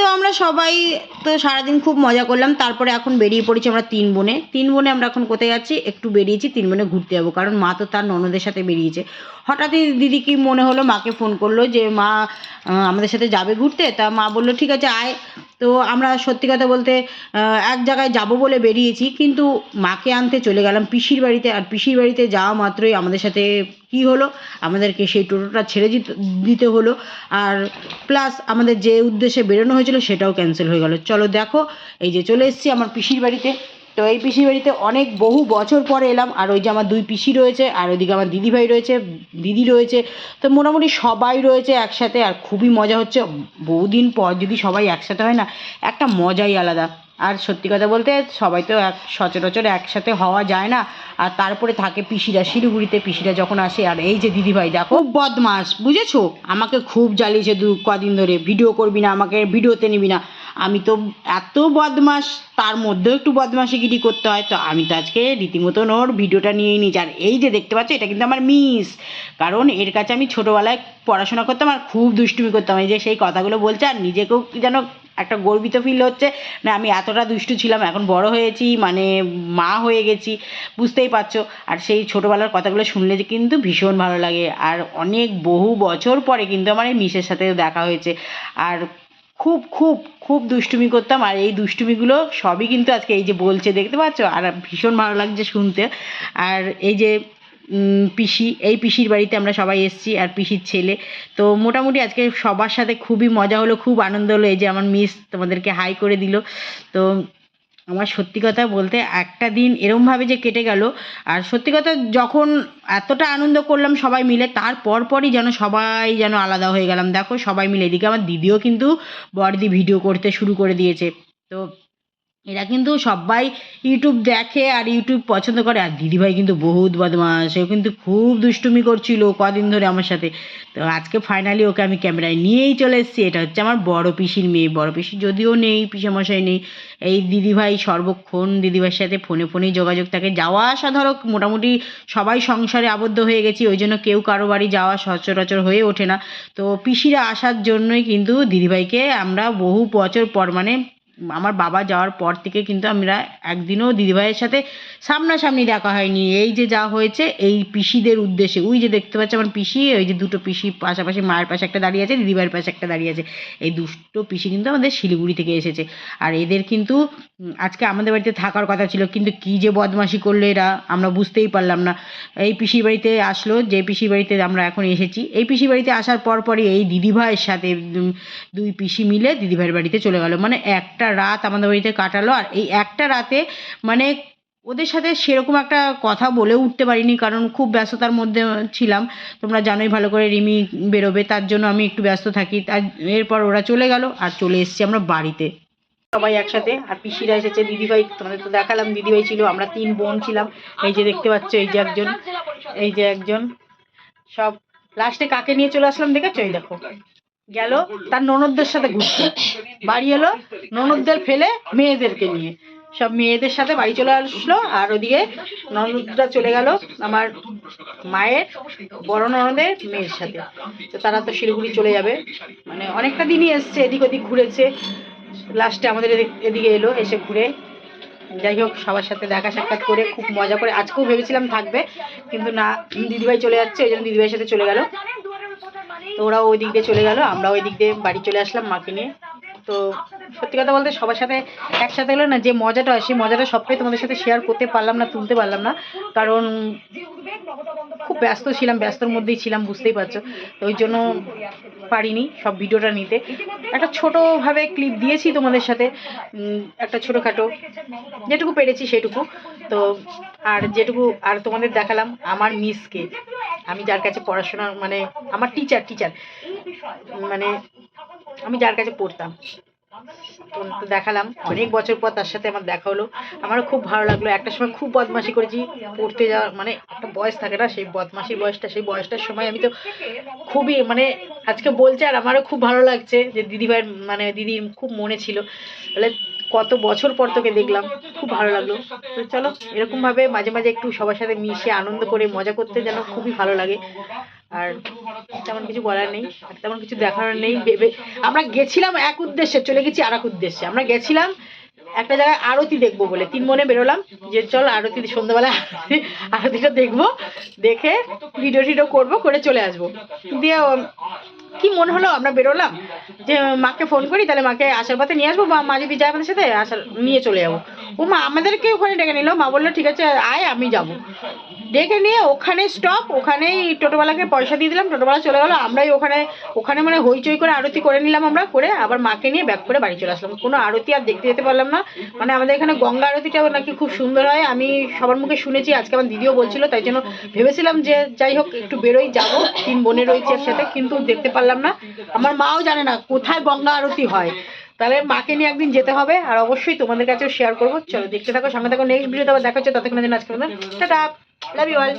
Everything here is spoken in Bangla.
তো আমরা সবাই তো সারাদিন খুব মজা করলাম। তারপরে এখন বেরিয়ে পড়েছি আমরা তিন বোনে। তিন বোনে আমরা এখন কোথায় যাচ্ছি? একটু বেরিয়েছি, তিন বোনে ঘুরতে যাব। কারণ মা তো তার ননদের সাথে বেরিয়েছে। হঠাৎই দিদি কি মনে হলো, মাকে ফোন করল যে, মা আমাদের সাথে যাবে ঘুরতে? তা মা বলল, ঠিক আছে, আয়। তো আমরা সত্যি কথা বলতে এক জায়গায় যাব বলে বেরিয়েছি। কিন্তু মাকে আনতে চলে গেলাম পিসির বাড়িতে। আর পিসির বাড়িতে যাওয়া মাত্রই আমাদের সাথে কি হলো? আমাদেরকে সেই টোটোটা ছেড়ে দিতে- হলো। আর প্লাস আমাদের যে উদ্দেশ্যে বেরোনো হয়েছিল সেটাও ক্যান্সেল হয়ে গেল। চলো দেখো, এই যে চলে এসেছি আমার পিসির বাড়িতে। তো এই পিসির বাড়িতে অনেক বহু বছর পরে এলাম। আর ওই যে আমার দুই পিসি রয়েছে, আর ওইদিকে আমার দিদিভাই রয়েছে, দিদি রয়েছে। তো মোটামুটি সবাই রয়েছে একসাথে। আর খুবই মজা হচ্ছে। বহুদিন পর যদি সবাই একসাথে হয় না, একটা মজাই আলাদা। আর সত্যি কথা বলতে সবাই তো এক সচরাচর একসাথে হওয়া যায় না। আর তারপরে থাকে পিসিরা, শিলিগুড়িতে পিসিরা যখন আসে, আর এই যে দিদিভাই, দেখো, খুব বদমাস, বুঝেছ? আমাকে খুব জ্বালিয়েছে দু কদিন ধরে। ভিডিও করবি না, আমাকে ভিডিওতে নিবি না। আমি তো এত বদমাস, তার মধ্যেও একটু বদমাশিগিরি করতে হয়। তো আমি তো আজকে রীতিমতন ওর ভিডিওটা নিয়েই নিয়েছি আর এই যে দেখতে পাচ্ছ, এটা কিন্তু আমার মিস। কারণ এর কাছে আমি ছোটোবেলায় পড়াশোনা করতাম আর খুব দুষ্টুমি করতাম। এই যে সেই কথাগুলো বলছে, আর নিজেকেও যেন একটা গর্বিত ফিল হচ্ছে। না আমি এতটা দুষ্টু ছিলাম, এখন বড় হয়েছি মানে মা হয়ে গেছি, বুঝতেই পারছ। আর সেই ছোটোবেলার কথাগুলো শুনলে যে কিন্তু ভীষণ ভালো লাগে। আর অনেক বহু বছর পরে কিন্তু আমার এই মিসের সাথে দেখা হয়েছে। আর খুব খুব খুব দুষ্টুমি করতাম। আর এই দুষ্টুমিগুলো সবই কিন্তু আজকে এই যে বলছে, দেখতে পাচ্ছ? আর ভীষণ ভালো লাগছে শুনতে। আর এই যে পিসি, এই পিসির বাড়িতে আমরা সবাই এসেছি আর পিসির ছেলে। তো মোটামুটি আজকে সবার সাথে খুবই মজা হলো, খুব আনন্দ হলো। এই যে আমার মিস তোমাদেরকে হাই করে দিল। তো আমার সত্যি কথা বলতে একটা দিন এরমভাবে যে কেটে গেল, আর সত্যি কথা যখন এতটা আনন্দ করলাম সবাই মিলে, তার পরপরই যেন সবাই যেন আলাদা হয়ে গেলাম। দেখো সবাই মিলে, এদিকে আমার দিদিও কিন্তু বড়দি ভিডিও করতে শুরু করে দিয়েছে। তো এরা কিন্তু সবাই ইউটিউব দেখে আর ইউটিউব পছন্দ করে। আর দিদিভাই কিন্তু বহুত বদমাস সেও কিন্তু খুব দুষ্টুমি করছিল কদিন ধরে আমার সাথে। তো আজকে ফাইনালি ওকে আমি ক্যামেরায় নিয়েই চলে এসেছি। এটা হচ্ছে আমার বড় পিসির মেয়ে। বড় পিসি যদিও নেই, পিসামশাই নেই। এই দিদিভাই সর্বক্ষণ দিদিভাইয়ের সাথে ফোনে ফোনেই যোগাযোগ থাকে। যাওয়া আসা ধরো, মোটামুটি সবাই সংসারে আবদ্ধ হয়ে গেছি। ওই জন্য কেউ কারও বাড়ি যাওয়া সচরাচর হয়ে ওঠে না। তো পিসিরা আসার জন্যই কিন্তু দিদিভাইকে আমরা বহু বছর পর মানে আমার বাবা যাওয়ার পর থেকে কিন্তু আমরা একদিনও দিদিভাইয়ের সাথে সামনাসামনি দেখা হয়নি। এই যে যা হয়েছে, এই পিসিদের উদ্দেশ্যে। ওই যে দেখতে পাচ্ছি আমার পিসি, ওই যে দুটো পিসি পাশাপাশি মায়ের পাশে একটা দাঁড়িয়ে আছে, দিদিভাইয়ের পাশে একটা দাঁড়িয়ে আছে। এই দুটো পিসি কিন্তু আমাদের শিলিগুড়ি থেকে এসেছে। আর এদের কিন্তু আজকে আমাদের বাড়িতে থাকার কথা ছিল, কিন্তু কী যে বদমাশি করল এরা, আমরা বুঝতেই পারলাম না। এই পিসির বাড়িতে আসলো, যে পিসির বাড়িতে আমরা এখন এসেছি। এই পিসির বাড়িতে আসার পর পরই এই দিদিভাইয়ের সাথে দুই পিসি মিলে দিদিভাইয়ের বাড়িতে চলে গেল। মানে একটা রাত আমাদের বাড়িতে কাটালো। আর এই একটা রাতে মানে ওদের সাথে সেরকম একটা কথা বলে উঠতে পারিনি, কারণ খুব ব্যস্ততার মধ্যে ছিলাম। তোমরা জানোই ভালো করে রিমি বেরোবে, তার জন্য আমি একটু ব্যস্ত থাকি। তার এরপর ওরা চলে গেল আর চলে এসেছি আমরা বাড়িতে। সবাই একসাথে, আর পিসিরা এসেছে, দিদিভাই তোমাদের তো দেখালাম, দিদিভাই ছিল, আমরা তিন বোন ছিলাম। এই যে দেখতে পাচ্ছ, এই যে একজন, এই যে একজন। সব লাস্টে কাকে নিয়ে চলে আসলাম দেখেছ? এই দেখো। গেল তার ননদদের সাথে ঘুরতে। বাড়ি এলো ননদদের ফেলে মেয়েদেরকে নিয়ে। সব মেয়েদের সাথে বাড়ি চলে আসলো আর ওদিকে ননদরা চলে গেল আমার মায়ের বড় ননদের মেয়ের সাথে। তো তারা তো শিলিগুড়ি চলে যাবে। মানে অনেকটা দিনই এসছে, এদিক ওদিক ঘুরেছে। লাস্টে আমাদের এদিক- এলো, এসে ঘুরে যাই হোক, সবার সাথে দেখা সাক্ষাৎ করে খুব মজা করে। আজকেও ভেবেছিলাম থাকবে, কিন্তু না, দিদিভাই চলে যাচ্ছে, ওই জন্য দিদিভাইয়ের সাথে চলে গেল। তো ওরা ওই দিক দিয়ে চলে গেল, আমরা ওই দিক দিয়ে বাড়ি চলে আসলাম মাকে নিয়ে। তো সত্যি কথা বলতে সবার সাথে একসাথে হলো না, যে মজাটা হয়, সেই মজাটা সবটাই তোমাদের সাথে শেয়ার করতে পারলাম না, তুলতে পারলাম না। কারণ খুব ব্যস্ত ছিলাম, ব্যস্তর মধ্যেই ছিলাম, বুঝতেই পারছ। তো ওই জন্য পারিনি সব ভিডিওটা নিতে। একটা ছোটোভাবে ক্লিপ দিয়েছি তোমাদের সাথে একটা ছোটোখাটো। যেটুকু পেরেছি সেটুকু। তো আর যেটুকু আর তোমাদের দেখালাম, আমার মিসকে আমি যার কাছে পড়াশোনা মানে আমার টিচার টিচার মানে আমি যার কাছে পড়তাম। দেখালাম, অনেক বছর পর তার সাথে আমার দেখা হলো। আমারও খুব ভালো লাগল। একটা সময় খুব বদমাশি করেছি, পড়তে যাওয়ার মানে একটা বয়স থাকে না, সেই বদমাশির বয়সটা, সেই বয়সটার সময় আমি তো খুবই মানে আজকে বলছে আর আমারও খুব ভালো লাগছে যে দিদিভাইয়ের মানে দিদির খুব মনে ছিল। তাহলে কত বছর পর তোকে দেখলাম। খুব ভালো লাগল। তো চলো, এরকমভাবে মাঝে মাঝে একটু সবার সাথে মিশে আনন্দ করে মজা করতে যেন খুবই ভালো লাগে। আর তেমন কিছু বলার নেই, আর তেমন কিছু দেখানোর নেই, ভেবে। আমরা গেছিলাম এক উদ্দেশ্যে, চলে গেছি আর এক উদ্দেশ্যে। আমরা গেছিলাম একটা জায়গায় আরতি দেখব বলে। তিন মনে বেরোলাম যে চল আরতি, সন্ধ্যাবেলা আরতিটা দেখব। দেখে ভিডিও টিডিও করব, করে চলে আসব। দিয়ে কি মনে হলো? আমরা বেরোলাম। যে মাকে ফোন করি, তাহলে মাকে আসার পথে নিয়ে আসব, বা মা যদি যায় আমাদের সাথে, আসার, নিয়ে চলে যাব। ও মা, আমাদেরকে ওখানে ডেকে নিল। মা বলল, ঠিক আছে, আয়, আমি যাব। ডেকে নিয়ে ওখানে স্টপ ওখানেই টোটোওয়ালাকে পয়সা দিয়ে দিলাম। টোটোওয়ালা চলে গেলো। আমরাই ওখানে ওখানে মানে হইচই করে আরতি করে নিলাম আমরা, করে আবার মাকে নিয়ে ব্যাক করে বাড়ি চলে আসলাম। কোনো আরতি আর দেখতে যেতে পারলাম না। মানে আমাদের এখানে গঙ্গা আরতিটাও নাকি খুব সুন্দর হয়। আমি সবার মুখে শুনেছি, আজকে আমার দিদিও বলছিল, তাই জন্য ভেবেছিলাম যে যাই হোক, একটু বেরোই, যাব। তিন বোনে রয়েছে একসাথে, কিন্তু দেখতে পারলাম না। আমার মাও জানে না কোথায় গঙ্গা আরতি হয়। তাহলে মাকে নিয়ে একদিন যেতে হবে আর অবশ্যই তোমাদের কাছেও শেয়ার করব। চলো, দেখতে থাকো সামনে থাকো। নেক্সট ভিডিওতে আবার দেখা হচ্ছে, ততক্ষণের জন্য আজকে লাভ ইউ অল